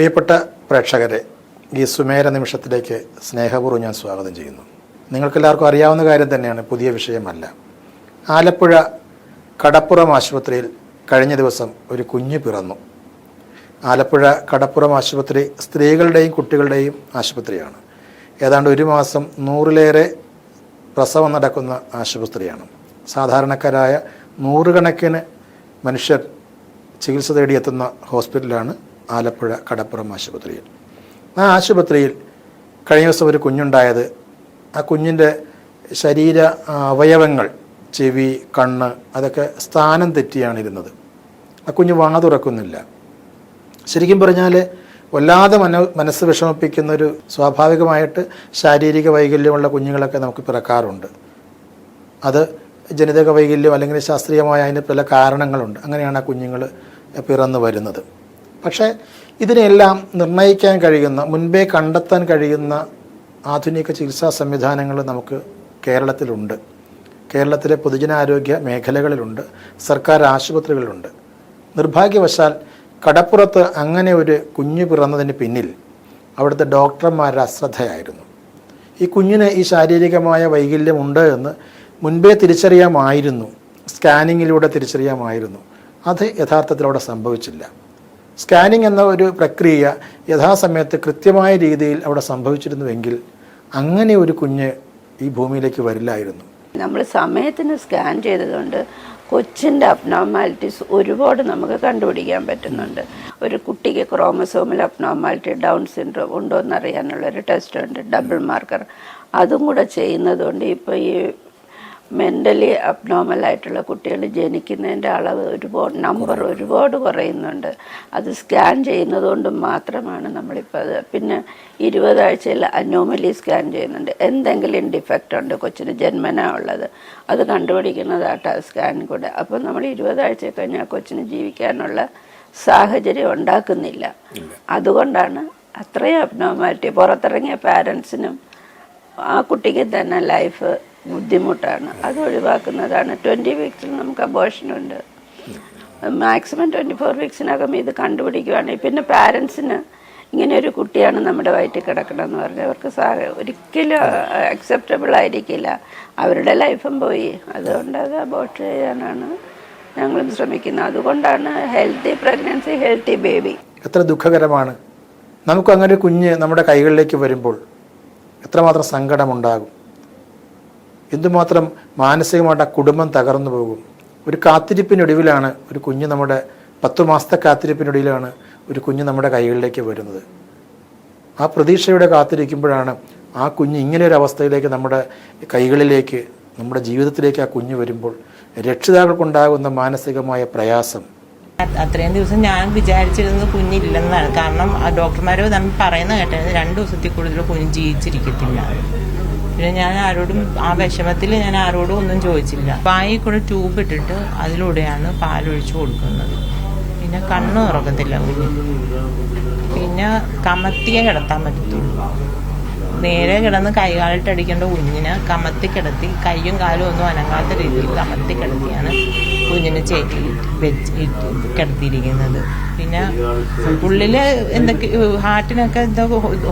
പ്രിയപ്പെട്ട പ്രേക്ഷകരെ ഈ സുമേര നിമിഷത്തിലേക്ക് സ്നേഹപൂർവം ഞാൻ സ്വാഗതം ചെയ്യുന്നു. നിങ്ങൾക്കെല്ലാവർക്കും അറിയാവുന്ന കാര്യം തന്നെയാണ് പുതിയ വിഷയമല്ല. ആലപ്പുഴ കടപ്പുറം ആശുപത്രിയിൽ കഴിഞ്ഞ ദിവസം ഒരു കുഞ്ഞ് പിറന്നു. ആലപ്പുഴ കടപ്പുറം ആശുപത്രി സ്ത്രീകളുടെയും കുട്ടികളുടെയും ആശുപത്രിയാണ്. ഏതാണ്ട് ഒരു മാസം നൂറിലേറെ പ്രസവം നടക്കുന്ന ആശുപത്രിയാണ്. സാധാരണക്കാരായ നൂറുകണക്കിന് മനുഷ്യർ ചികിത്സ തേടിയെത്തുന്ന ഹോസ്പിറ്റലാണ് ആലപ്പുഴ കടപ്പുറം ആശുപത്രിയിൽ. ആ ആശുപത്രിയിൽ കഴിഞ്ഞ ദിവസം ഒരു കുഞ്ഞുണ്ടായത്. ആ കുഞ്ഞിന്റെ ശരീര അവയവങ്ങൾ ചെവി കണ്ണ് അതൊക്കെ സ്ഥാനം തെറ്റിയാണ് ഇരുന്നത് ആ കുഞ്ഞ് വാ തുറക്കുന്നില്ല. ശരിക്കും പറഞ്ഞാൽ വല്ലാതെ മന മനസ്സ് വിഷമിപ്പിക്കുന്ന ഒരു സ്വാഭാവികമായിട്ട് ശാരീരിക വൈകല്യമുള്ള കുഞ്ഞുങ്ങളൊക്കെ നമുക്ക് പിറക്കാറുണ്ട്. അത് ജനിതക വൈകല്യം അല്ലെങ്കിൽ ശാസ്ത്രീയമായ അതിന് പല കാരണങ്ങളുണ്ട്. അങ്ങനെയാണ് ആ കുഞ്ഞുങ്ങൾ പിറന്നു വരുന്നത്. പക്ഷേ ഇതിനെല്ലാം നിർണയിക്കാൻ കഴിയുന്ന മുൻപേ കണ്ടെത്താൻ കഴിയുന്ന ആധുനിക ചികിത്സാ സംവിധാനങ്ങൾ നമുക്ക് കേരളത്തിലുണ്ട്. കേരളത്തിലെ പൊതുജനാരോഗ്യ മേഖലകളിലുണ്ട്. സർക്കാർ ആശുപത്രികളിലുണ്ട്. നിർഭാഗ്യവശാൽ കടപ്പുറത്ത് അങ്ങനെ ഒരു കുഞ്ഞ് പിറന്നതിന് പിന്നിൽ അവിടുത്തെ ഡോക്ടർമാരുടെ അശ്രദ്ധയായിരുന്നു. ഈ കുഞ്ഞിന് ഈ ശാരീരികമായ വൈകല്യമുണ്ട് എന്ന് മുൻപേ തിരിച്ചറിയാമായിരുന്നു. സ്കാനിങ്ങിലൂടെ തിരിച്ചറിയാമായിരുന്നു. അത് യഥാർത്ഥത്തിൽ അവിടെ സംഭവിച്ചില്ല. സ്കാനിങ് എന്ന ഒരു പ്രക്രിയ യഥാസമയത്ത് കൃത്യമായ രീതിയിൽ അവിടെ സംഭവിച്ചിരുന്നുവെങ്കിൽ അങ്ങനെ ഒരു കുഞ്ഞ് ഈ ഭൂമിയിലേക്ക് വരില്ലായിരുന്നു. നമ്മൾ സമയത്തിന് സ്കാൻ ചെയ്തതുകൊണ്ട് കൊച്ചിന്റെ അബ്നോർമാലിറ്റീസ് ഒരുപാട് നമുക്ക് കണ്ടുപിടിക്കാൻ പറ്റുന്നുണ്ട്. ഒരു കുട്ടിക്ക് ക്രോമസോമിൽ അബ്നോർമാലിറ്റി ഡൗൺ സിൻഡ്രോം ഉണ്ടോ എന്നറിയാനുള്ള ഒരു ടെസ്റ്റ് ഉണ്ട് ഡബിൾ മാർക്കർ അതും കൂടെ ചെയ്യുന്നതുകൊണ്ട് ഇപ്പോൾ ഈ മെന്റലി അബ്നോർമൽ ആയിട്ടുള്ള കുട്ടികൾ ജനിക്കുന്നതിന്റെ അളവ് ഒരുപാട് നമ്പർ ഒരുപാട് കുറയുന്നുണ്ട്. അത് സ്കാൻ ചെയ്യുന്നത് കൊണ്ട് മാത്രമാണ് നമ്മളിപ്പോൾ അത്. പിന്നെ ഇരുപതാഴ്ചയിൽ അനോമലി സ്കാൻ ചെയ്യുന്നുണ്ട്. എന്തെങ്കിലും ഡിഫക്റ്റ് ഉണ്ട് കൊച്ചിന് ജന്മനാ ഉള്ളത് അത് കണ്ടുപിടിക്കുന്നതായിട്ട് ആ സ്കാൻ കൂടെ. അപ്പോൾ നമ്മൾ ഇരുപതാഴ്ച കഴിഞ്ഞാൽ കൊച്ചിന് ജീവിക്കാനുള്ള സാഹചര്യം ഉണ്ടാക്കുന്നില്ല. അതുകൊണ്ടാണ് അത്രയും അബ്നോർമാലിറ്റി പുറത്തിറങ്ങിയ പാരൻസിനും ആ കുട്ടിക്ക് തന്നെ ലൈഫ് ബുദ്ധിമുട്ടാണ്. അത് ഒഴിവാക്കുന്നതാണ്. ട്വന്റി വീക്സിൽ നമുക്ക് അബോഷനുണ്ട് മാക്സിമം ട്വന്റി ഫോർ വീക്സിനകം ഇത് കണ്ടുപിടിക്കുകയാണെങ്കിൽ പിന്നെ പാരൻസിന് ഇങ്ങനെ ഒരു കുട്ടിയാണ് നമ്മുടെ വയറ്റിൽ കിടക്കണമെന്ന് പറഞ്ഞാൽ അവർക്ക് സാ ഒരിക്കലും അക്സെപ്റ്റബിൾ ആയിരിക്കില്ല. അവരുടെ ലൈഫും പോയി. അതുകൊണ്ട് അത് അബോട്ട് ചെയ്യാനാണ് ഞങ്ങളും ശ്രമിക്കുന്നത്. അതുകൊണ്ടാണ് ഹെൽത്തി പ്രഗ്നൻസി ഹെൽത്തി ബേബി എത്ര ദുഃഖകരമാണ്. നമുക്ക് അങ്ങനെ കുഞ്ഞ് നമ്മുടെ കൈകളിലേക്ക് വരുമ്പോൾ എത്രമാത്രം സങ്കടമുണ്ടാകും. എന്തുമാത്രം മാനസികമായിട്ട് ആ കുടുംബം തകർന്നു പോകും. ഒരു കാത്തിരിപ്പിനൊടുവിലാണ് ഒരു കുഞ്ഞ് നമ്മുടെ പത്തു മാസത്തെ കാത്തിരിപ്പിനൊടുവിലാണ് ഒരു കുഞ്ഞ് നമ്മുടെ കൈകളിലേക്ക് വരുന്നത്. ആ പ്രതീക്ഷയുടെ കാത്തിരിക്കുമ്പോഴാണ് ആ കുഞ്ഞ് ഇങ്ങനെ ഒരു അവസ്ഥയിലേക്ക് നമ്മുടെ കൈകളിലേക്ക് നമ്മുടെ ജീവിതത്തിലേക്ക് ആ കുഞ്ഞ് വരുമ്പോൾ രക്ഷിതാക്കൾക്കുണ്ടാകുന്ന മാനസികമായ പ്രയാസം. അത് അത്രയും ദിവസം ഞാൻ വിചാരിച്ചിരുന്നത് കുഞ്ഞില്ലെന്നാണ്. കാരണം ആ ഡോക്ടർമാർ നമ്മൾ പറയുന്ന കേട്ടത് രണ്ട് ദിവസത്തിൽ കൂടുതൽ കുഞ്ഞ് ജീവിച്ചിരിക്കത്തില്ല. പിന്നെ ഞാൻ ആരോടും ആ വിഷമത്തിൽ ഞാൻ ആരോടും ഒന്നും ചോദിച്ചില്ല. വായിൽ കൂടെ ട്യൂബ് ഇട്ടിട്ട് അതിലൂടെയാണ് പാലൊഴിച്ചു കൊടുക്കുന്നത്. പിന്നെ കണ്ണ് തുറക്കത്തില്ല കുഞ്ഞ്. പിന്നെ കമത്തിയെ കിടത്താൻ പറ്റത്തുള്ളൂ. നേരെ കിടന്ന് കൈകാലിട്ട് അടിക്കേണ്ട കുഞ്ഞിനെ കമത്തി കിടത്തി കൈയും കാലും ഒന്നും അനങ്ങാത്ത രീതിയിൽ കമത്തി കിടത്തിയാണ് കുഞ്ഞിനെ ചേക്കി വെച്ച് കിടത്തിയിരിക്കുന്നത്. പിന്നെ ഉള്ളിൽ എന്തൊക്കെ ഹാർട്ടിനൊക്കെ എന്തോ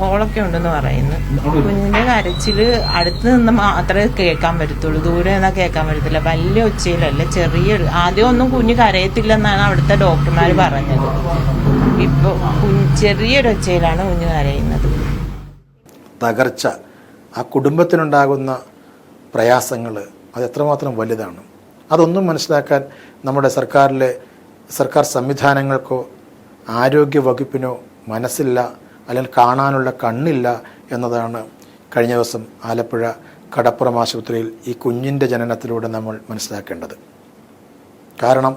ഹോളൊക്കെ ഉണ്ടെന്ന് പറയുന്നു. കുഞ്ഞിന്റെ കരച്ചിൽ അടുത്ത് നിന്ന് മാത്രമേ കേൾക്കാൻ പറ്റത്തുള്ളൂ. ദൂരെ നിന്നാ കേൾക്കാൻ പറ്റത്തില്ല. വലിയ ഒച്ചയിലല്ല ചെറിയ ആദ്യം ഒന്നും കുഞ്ഞ് കരയത്തില്ലെന്നാണ് അവിടുത്തെ ഡോക്ടർമാർ പറഞ്ഞത്. ഇപ്പോൾ ചെറിയൊരു ഒച്ചയിലാണ് കുഞ്ഞ് കരയുന്നത്. തകർച്ച. ആ കുടുംബത്തിനുണ്ടാകുന്ന പ്രയാസങ്ങൾ അത് എത്രമാത്രം വലുതാണ്? അതൊന്നും മനസ്സിലാക്കാൻ നമ്മുടെ സർക്കാരിലെ സർക്കാർ സംവിധാനങ്ങൾക്കോ ആരോഗ്യ വകുപ്പിനോ മനസ്സില്ല അല്ലെങ്കിൽ കാണാനുള്ള കണ്ണില്ല എന്നതാണ് കഴിഞ്ഞ ദിവസം ആലപ്പുഴ കടപ്പുറം ആശുപത്രിയിൽ ഈ കുഞ്ഞിന്റെ ജനനത്തിലൂടെ നമ്മൾ മനസ്സിലാക്കേണ്ടത്. കാരണം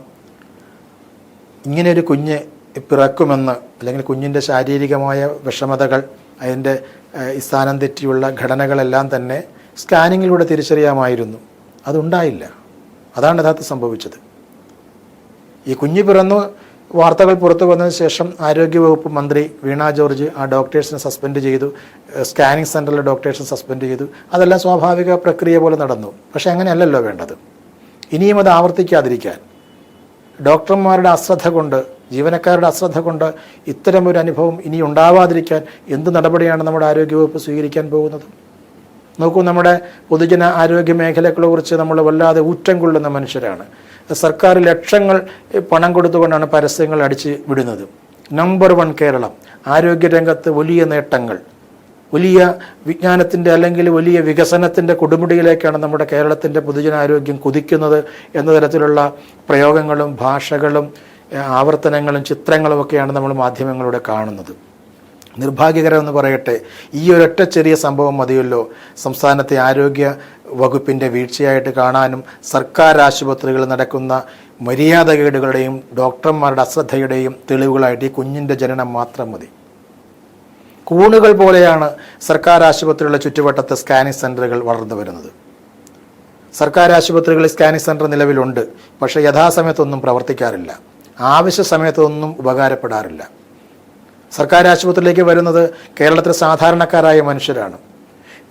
ഇങ്ങനെ ഒരു കുഞ്ഞ് പിറക്കുമെന്ന് അല്ലെങ്കിൽ കുഞ്ഞിന്റെ ശാരീരികമായ വിഷമതകൾ അതിന്റെ സ്ഥാനം തെറ്റിയുള്ള ഘടനകളെല്ലാം തന്നെ സ്കാനിങ്ങിലൂടെ തിരിച്ചറിയാമായിരുന്നു. അതുണ്ടായില്ല. അതാണ് യഥാർത്ഥം സംഭവിച്ചത്. ഈ കുഞ്ഞ് പിറന്നു വാർത്തകൾ പുറത്തു വന്നതിന് ശേഷം ആരോഗ്യവകുപ്പ് മന്ത്രി വീണ ജോർജ് ആ ഡോക്ടേഴ്സിനെ സസ്പെൻഡ് ചെയ്തു. സ്കാനിങ് സെന്ററിലെ ഡോക്ടേഴ്സിനെ സസ്പെൻഡ് ചെയ്തു. അതെല്ലാം സ്വാഭാവിക പ്രക്രിയ പോലെ നടന്നു. പക്ഷേ അങ്ങനെയല്ലല്ലോ വേണ്ടത്. ഇനിയും അത് ആവർത്തിക്കാതിരിക്കാൻ ഡോക്ടർമാരുടെ അശ്രദ്ധ കൊണ്ട് ജീവനക്കാരുടെ അശ്രദ്ധ കൊണ്ട് ഇത്തരമൊരു അനുഭവം ഇനി ഉണ്ടാവാതിരിക്കാൻ എന്ത് നടപടിയാണ് നമ്മുടെ ആരോഗ്യവകുപ്പ് സ്വീകരിക്കാൻ പോകുന്നത്? നോക്കൂ നമ്മുടെ പൊതുജന ആരോഗ്യ മേഖലകളെ കുറിച്ച് നമ്മൾ വല്ലാതെ ഊറ്റം കൊള്ളുന്ന മനുഷ്യരാണ്. സർക്കാർ ലക്ഷങ്ങൾ പണം കൊടുത്തുകൊണ്ടാണ് പരസ്യങ്ങൾ അടിച്ച് വിടുന്നത്. നമ്പർ വൺ കേരളം ആരോഗ്യരംഗത്ത് വലിയ നേട്ടങ്ങൾ. വലിയ വിജ്ഞാനത്തിന്റെ അല്ലെങ്കിൽ വലിയ വികസനത്തിന്റെ കൊടുമുടിയിലേക്കാണ് നമ്മുടെ കേരളത്തിന്റെ പൊതുജനാരോഗ്യം കുതിക്കുന്നത് എന്ന തരത്തിലുള്ള പ്രയോഗങ്ങളും ഭാഷകളും ആവർത്തനങ്ങളും ചിത്രങ്ങളും ഒക്കെയാണ് നമ്മൾ മാധ്യമങ്ങളിലൂടെ കാണുന്നത്. നിർഭാഗ്യകരമെന്ന് പറയട്ടെ ഈ ഒരൊറ്റ ചെറിയ സംഭവം മതിയല്ലോ. സംസ്ഥാനത്തെ ആരോഗ്യ വകുപ്പിന്റെ വീഴ്ചയായിട്ട് കാണാനും സർക്കാർ ആശുപത്രികളിൽ നടക്കുന്ന മര്യാദകേടുകളുടെയും ഡോക്ടർമാരുടെ അശ്രദ്ധയുടെയും തെളിവുകളായിട്ട് ഈ കുഞ്ഞിന്റെ ജനനം മാത്രം മതി. കൂണുകൾ പോലെയാണ് സർക്കാർ ആശുപത്രികളുടെ ചുറ്റുവട്ടത്തെ സ്കാനിംഗ് സെന്ററുകൾ വളർന്നു വരുന്നത്. സർക്കാർ ആശുപത്രികളിൽ സ്കാനിംഗ് സെന്റർ നിലവിലുണ്ട് പക്ഷേ യഥാസമയത്തൊന്നും പ്രവർത്തിക്കാറില്ല. ആവശ്യ സമയത്തൊന്നും ഉപകാരപ്പെടാറില്ല. സർക്കാർ ആശുപത്രിയിലേക്ക് വരുന്നത് കേരളത്തിലെ സാധാരണക്കാരായ മനുഷ്യരാണ്.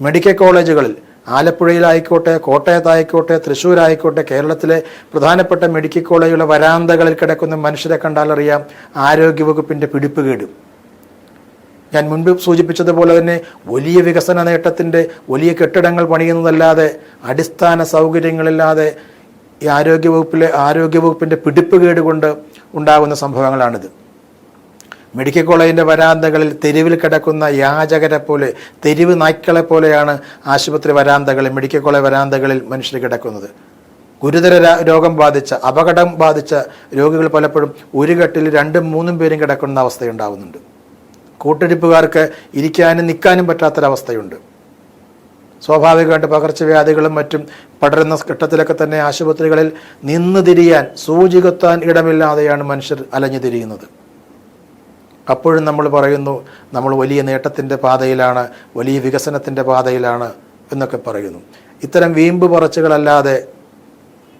മെഡിക്കൽ കോളേജുകളിൽ ആലപ്പുഴയിലായിക്കോട്ടെ കോട്ടയത്തായിക്കോട്ടെ തൃശ്ശൂരായിക്കോട്ടെ കേരളത്തിലെ പ്രധാനപ്പെട്ട മെഡിക്കൽ കോളേജുകളുടെ വരാന്തകളിൽ കിടക്കുന്ന മനുഷ്യരെ കണ്ടാലറിയാം ആരോഗ്യവകുപ്പിന്റെ പിടിപ്പുകേടും ഞാൻ മുൻപ് സൂചിപ്പിച്ചതുപോലെ തന്നെ വലിയ വികസന നേട്ടത്തിന്റെ വലിയ കെട്ടിടങ്ങൾ പണിയുന്നതല്ലാതെ അടിസ്ഥാന സൗകര്യങ്ങളില്ലാതെ ഈ ആരോഗ്യവകുപ്പിലെ ആരോഗ്യവകുപ്പിന്റെ പിടിപ്പുകേട് കൊണ്ട് ഉണ്ടാകുന്ന സംഭവങ്ങളാണിത്. മെഡിക്കൽ കോളേജിന്റെ വരാന്തകളിൽ തെരുവിൽ കിടക്കുന്ന യാചകരെ പോലെ തെരുവ് നായ്ക്കളെ പോലെയാണ് ആശുപത്രി വരാന്തകളിൽ മെഡിക്കൽ കോളേജ് വരാന്തകളിൽ മനുഷ്യർ കിടക്കുന്നത്. ഗുരുതര രോഗം ബാധിച്ച അപകടം ബാധിച്ച രോഗികൾ പലപ്പോഴും ഒരു കെട്ടിൽ രണ്ടും മൂന്നും പേരും കിടക്കുന്ന അവസ്ഥയുണ്ടാവുന്നുണ്ട്. കൂട്ടിരിപ്പുകാർക്ക് ഇരിക്കാനും നിൽക്കാനും പറ്റാത്തൊരവസ്ഥയുണ്ട്. സ്വാഭാവികമായിട്ട് പകർച്ചവ്യാധികളും മറ്റും പടരുന്ന ഘട്ടത്തിലൊക്കെ തന്നെ ആശുപത്രികളിൽ നിന്ന് തിരിയാൻ സൂചികത്താൻ ഇടമില്ലാതെയാണ് മനുഷ്യർ അലഞ്ഞു തിരിയുന്നത്. അപ്പോഴും നമ്മൾ പറയുന്നു നമ്മൾ വലിയ നേട്ടത്തിന്റെ പാതയിലാണ് വലിയ വികസനത്തിന്റെ പാതയിലാണ് എന്നൊക്കെ പറയുന്നു. ഇത്തരം വീമ്പ് പറച്ചുകളല്ലാതെ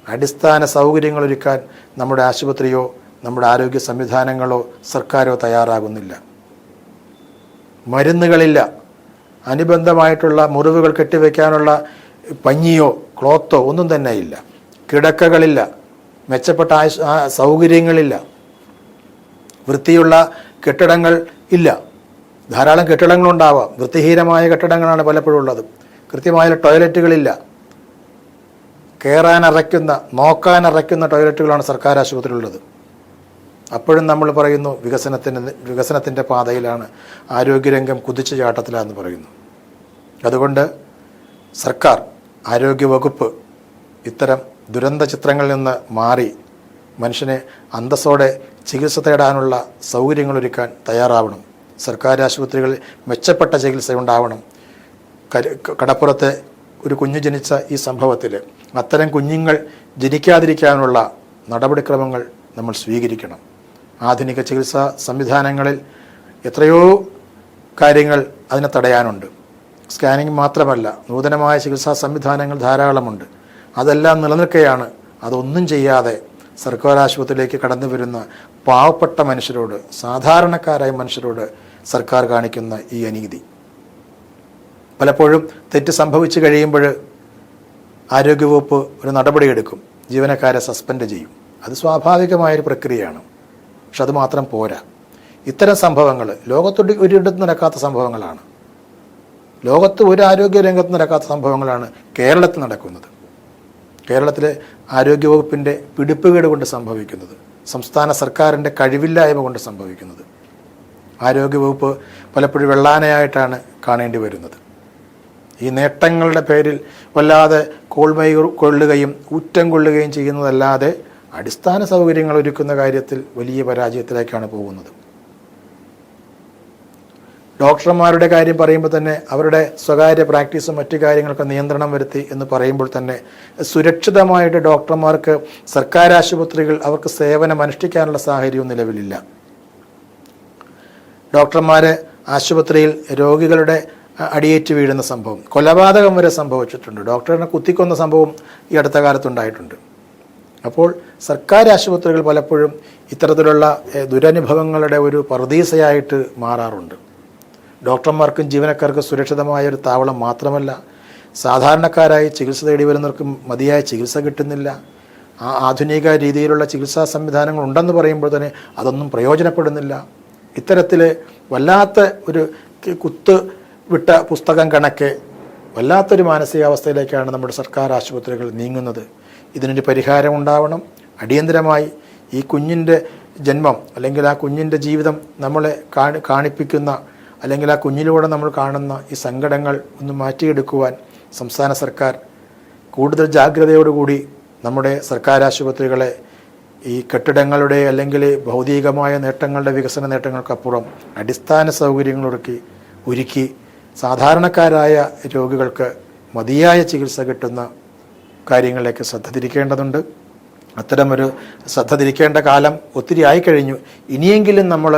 അടിസ്ഥാന സൗകര്യങ്ങൾ ഒരുക്കാൻ നമ്മുടെ ആശുപത്രിയോ നമ്മുടെ ആരോഗ്യ സംവിധാനങ്ങളോ സർക്കാരോ തയ്യാറാകുന്നില്ല. മരുന്നുകളില്ല. അനുബന്ധമായിട്ടുള്ള മുറിവുകൾ കെട്ടിവെക്കാനുള്ള പഞ്ഞിയോ ക്ലോത്തോ ഒന്നും തന്നെ ഇല്ല. കിടക്കകളില്ല. മെച്ചപ്പെട്ട സൗകര്യങ്ങളില്ല. വൃത്തിയുള്ള കെട്ടിടങ്ങൾ ഇല്ല. ധാരാളം കെട്ടിടങ്ങളുണ്ടാവാം. വൃത്തിഹീനമായ കെട്ടിടങ്ങളാണ് പലപ്പോഴും ഉള്ളത്. കൃത്യമായ ടോയ്ലറ്റുകളില്ല കയറാനറയ്ക്കുന്ന നോക്കാനറയ്ക്കുന്ന ടോയ്ലറ്റുകളാണ് സർക്കാർ ആശുപത്രിയിലുള്ളത്. അപ്പോഴും നമ്മൾ പറയുന്നു വികസനത്തിന്റെ വികസനത്തിന്റെ പാതയിലാണ് ആരോഗ്യരംഗം കുതിച്ചു ചാട്ടത്തിലാന്ന് പറയുന്നു. അതുകൊണ്ട് സർക്കാർ ആരോഗ്യവകുപ്പ് ഇത്തരം ദുരന്ത ചിത്രങ്ങളിൽ നിന്ന് മാറി മനുഷ്യനെ അന്തസ്സോടെ ചികിത്സ തേടാനുള്ള സൗകര്യങ്ങളൊരുക്കാൻ തയ്യാറാവണം. സർക്കാർ ആശുപത്രികളിൽ മെച്ചപ്പെട്ട ചികിത്സ ഉണ്ടാവണം കടപ്പുറത്തെ ഒരു കുഞ്ഞ് ജനിച്ച ഈ സംഭവത്തിൽ അത്തരം കുഞ്ഞുങ്ങൾ ജനിക്കാതിരിക്കാനുള്ള നടപടിക്രമങ്ങൾ നമ്മൾ സ്വീകരിക്കണം. ആധുനിക ചികിത്സാ സംവിധാനങ്ങളിൽ എത്രയോ കാര്യങ്ങൾ അതിനെ തടയാനുണ്ട്. സ്കാനിങ് മാത്രമല്ല നൂതനമായ ചികിത്സാ സംവിധാനങ്ങൾ ധാരാളമുണ്ട്. അതെല്ലാം നിലനിൽക്കുകയാണ് അതൊന്നും ചെയ്യാതെ സർക്കാർ ആശുപത്രിയിലേക്ക് കടന്നു വരുന്ന പാവപ്പെട്ട മനുഷ്യരോട് സാധാരണക്കാരായ മനുഷ്യരോട് സർക്കാർ കാണിക്കുന്ന ഈ അനീതി. പലപ്പോഴും തെറ്റ് സംഭവിച്ചു കഴിയുമ്പോൾ ആരോഗ്യവകുപ്പ് ഒരു നടപടിയെടുക്കും ജീവനക്കാരെ സസ്പെൻഡ് ചെയ്യും. അത് സ്വാഭാവികമായൊരു പ്രക്രിയയാണ്. പക്ഷെ അത് മാത്രം പോരാ. ഇത്തരം സംഭവങ്ങൾ ലോകത്തൊട്ട് ഒരിടത്ത് നടക്കാത്ത സംഭവങ്ങളാണ്. ലോകത്ത് ഒരു ആരോഗ്യ രംഗത്ത് നടക്കാത്ത സംഭവങ്ങളാണ് കേരളത്തിൽ നടക്കുന്നത്. കേരളത്തിലെ ആരോഗ്യവകുപ്പിന്റെ പിടിപ്പുകേട് കൊണ്ട് സംഭവിക്കുന്നത് സംസ്ഥാന സർക്കാരിന്റെ കഴിവില്ലായ്മ കൊണ്ട് സംഭവിക്കുന്നത്. ആരോഗ്യവകുപ്പ് പലപ്പോഴും വെള്ളാനയായിട്ടാണ് കാണേണ്ടി വരുന്നത്. ഈ നേട്ടങ്ങളുടെ പേരിൽ വല്ലാതെ കോൾമൈ കൊള്ളുകയും ഊറ്റം കൊള്ളുകയും ചെയ്യുന്നതല്ലാതെ അടിസ്ഥാന സൗകര്യങ്ങൾ ഒരുക്കുന്ന കാര്യത്തിൽ വലിയ പരാജയത്തിലേക്കാണ് പോകുന്നത്. ഡോക്ടർമാരുടെ കാര്യം പറയുമ്പോൾ തന്നെ അവരുടെ സ്വകാര്യ പ്രാക്ടീസും മറ്റു കാര്യങ്ങളൊക്കെ നിയന്ത്രണം വരുത്തി എന്ന് പറയുമ്പോൾ തന്നെ സുരക്ഷിതമായിട്ട് ഡോക്ടർമാർക്ക് സർക്കാർ ആശുപത്രികൾ അവർക്ക് സേവനം അനുഷ്ഠിക്കാനുള്ള സാഹചര്യവും നിലവിലില്ല. ഡോക്ടർമാർ ആശുപത്രിയിൽ രോഗികളുടെ അടിയേറ്റ് വീഴുന്ന സംഭവം കൊലപാതകം വരെ സംഭവിച്ചിട്ടുണ്ട്. ഡോക്ടറിനെ കുത്തിക്കൊന്ന സംഭവം ഈ അടുത്ത കാലത്തുണ്ടായിട്ടുണ്ട് അപ്പോൾ സർക്കാർ ആശുപത്രികൾ പലപ്പോഴും ഇത്തരത്തിലുള്ള ദുരനുഭവങ്ങളുടെ ഒരു പർദീസയായിട്ട് മാറാറുണ്ട്. ഡോക്ടർമാർക്കും ജീവനക്കാർക്കും സുരക്ഷിതമായ ഒരു താവളം മാത്രമല്ല സാധാരണക്കാരായി ചികിത്സ തേടി വരുന്നവർക്കും മതിയായ ചികിത്സ കിട്ടുന്നില്ല. ആ ആധുനിക രീതിയിലുള്ള ചികിത്സാ സംവിധാനങ്ങൾ ഉണ്ടെന്ന് പറയുമ്പോൾ തന്നെ അതൊന്നും പ്രയോജനപ്പെടുന്നില്ല. ഇത്തരത്തിൽ വല്ലാത്ത ഒരു കുത്ത് വിട്ട പുസ്തകം കണക്കെ വല്ലാത്തൊരു മാനസികാവസ്ഥയിലേക്കാണ് നമ്മുടെ സർക്കാർ ആശുപത്രികൾ നീങ്ങുന്നത്. ഇതിനൊരു പരിഹാരം ഉണ്ടാവണം. അടിയന്തരമായി ഈ കുഞ്ഞിന്റെ ജന്മം അല്ലെങ്കിൽ ആ കുഞ്ഞിന്റെ ജീവിതം നമ്മളെ കാണി കാണിപ്പിക്കുന്ന അല്ലെങ്കിൽ ആ കുഞ്ഞിലൂടെ നമ്മൾ കാണുന്ന ഈ സങ്കടങ്ങൾ ഒന്ന് മാറ്റിയെടുക്കുവാൻ സംസ്ഥാന സർക്കാർ കൂടുതൽ ജാഗ്രതയോടുകൂടി നമ്മുടെ സർക്കാർ ആശുപത്രികളെ ഈ കെട്ടിടങ്ങളുടെ അല്ലെങ്കിൽ ഭൗതികമായ നേട്ടങ്ങളുടെ വികസന നേട്ടങ്ങൾക്കപ്പുറം അടിസ്ഥാന സൗകര്യങ്ങൾ ഒരുക്കി ഒരുക്കി സാധാരണക്കാരായ രോഗികൾക്ക് മതിയായ ചികിത്സ കിട്ടുന്ന കാര്യങ്ങളിലേക്ക് ശ്രദ്ധ തിരിക്കേണ്ടതുണ്ട്. അത്തരമൊരു ശ്രദ്ധ തിരിക്കേണ്ട കാലം ഒത്തിരി ആയിക്കഴിഞ്ഞു. ഇനിയെങ്കിലും നമ്മൾ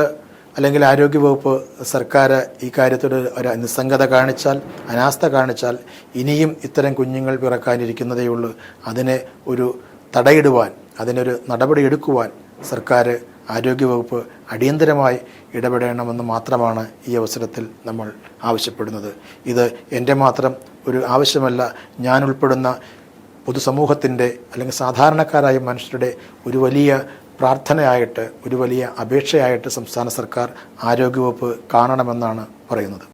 അല്ലെങ്കിൽ ആരോഗ്യവകുപ്പ് സർക്കാർ ഈ കാര്യത്തിൽ ഒരു നിസ്സംഗത കാണിച്ചാൽ അനാസ്ഥ കാണിച്ചാൽ ഇനിയും ഇത്തരം കുഞ്ഞുങ്ങൾ പിറക്കാനിരിക്കുന്നതേ ഉള്ളൂ അതിനെ ഒരു തടയിടുവാൻ അതിനൊരു നടപടി എടുക്കുവാൻ സർക്കാർ ആരോഗ്യവകുപ്പ് അടിയന്തരമായി ഇടപെടണമെന്ന് മാത്രമാണ് ഈ അവസരത്തിൽ നമ്മൾ ആവശ്യപ്പെടുന്നത്. ഇത് എന്റെ മാത്രം ഒരു ആവശ്യമല്ല. ഞാൻ ഉൾപ്പെടുന്ന പൊതുസമൂഹത്തിന്റെ അല്ലെങ്കിൽ സാധാരണക്കാരായ മനുഷ്യരുടെ ഒരു വലിയ പ്രാർത്ഥനയായിട്ട് ഒരു വലിയ അപേക്ഷയായിട്ട് സംസ്ഥാന സർക്കാർ ആരോഗ്യവകുപ്പ് കാണണമെന്നാണ് പറയുന്നത്.